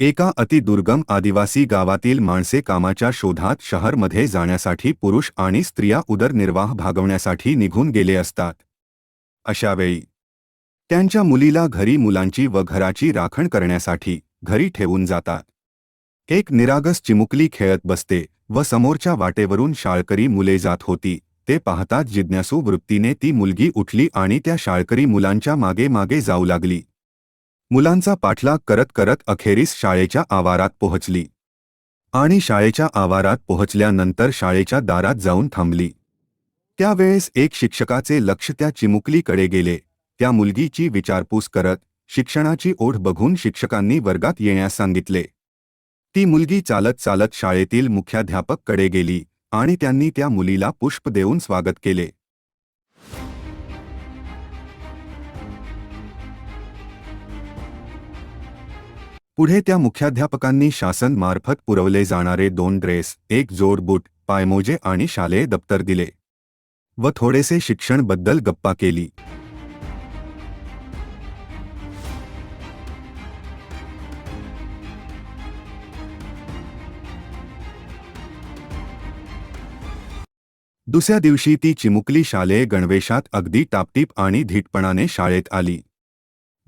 एका अतिदुर्गम आदिवासी गावातील माणसे कामाच्या शोधात शहरमध्ये जाण्यासाठी पुरुष आणि स्त्रिया उदरनिर्वाह भागवण्यासाठी निघून गेले असतात. अशावेळी त्यांच्या मुलीला घरी मुलांची व घराची राखण करण्यासाठी घरी ठेवून जातात. एक निरागस चिमुकली खेळत बसते व समोरच्या वाटेवरून शाळकरी मुले जात होती. ते पाहताच जिज्ञासू वृत्तीने ती मुलगी उठली आणि त्या शाळकरी मुलांच्या मागे मागे जाऊ लागली. मुलांचा पाठलाग करत करत अखेरीस शाळेच्या आवारात पोहोचली. आणि शाळेच्या आवारात पोहोचल्यानंतर शाळेच्या दारात जाऊन थांबली. त्यावेळेस एक शिक्षकाचे लक्ष त्या चिमुकलीकडे गेले. त्या मुलगीची विचारपूस करत शिक्षणाची ओढ बघून शिक्षकांनी वर्गात येण्यास सांगितले. ती मुलगी चालत चालत शाळेतील मुख्याध्यापककडे गेली आणि त्यांनी त्या मुलीला पुष्प देऊन स्वागत केले. पुढे त्या मुख्याध्यापकांनी शासन मार्फत पुरवले जाणारे दोन ड्रेस एक जोड बूट पायमोजे आणि शालेय दप्तर दिले व थोडेसे शिक्षणबद्दल गप्पा केली. दुसऱ्या दिवशी ती चिमुकली शालेय गणवेशात अगदी टापटीप आणि धीटपणाने शाळेत आली.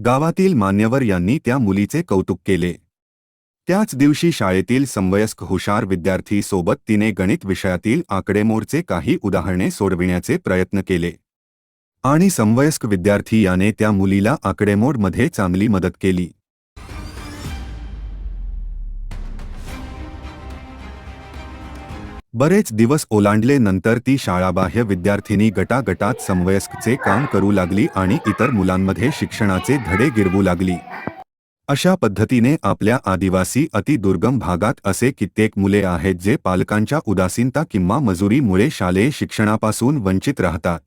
गावातील मान्यवर यांनी त्या मुलीचे कौतुक केले. त्याच दिवशी शाळेतील समवयस्क हुशार विद्यार्थी सोबत तिने गणित विषयातील आकडेमोडचे काही उदाहरणे सोडविण्याचे प्रयत्न केले. आणि समवयस्क विद्यार्थी याने त्या मुलीला आकडेमोडमध्ये चांगली मदत केली. बरेच दिवस ओलांडले नंतर ती शाळाबाह्य विद्यार्थिनी गटागटात समवयस्कचे काम करू लागली आणि इतर मुलांमध्ये शिक्षणाचे धडे गिरवू लागली. अशा पद्धतीने आपल्या आदिवासी अतिदुर्गम भागात असे कित्येक मुले आहेत जे पालकांच्या उदासीनता किंवा मजुरीमुळे शालेय शिक्षणापासून वंचित राहतात.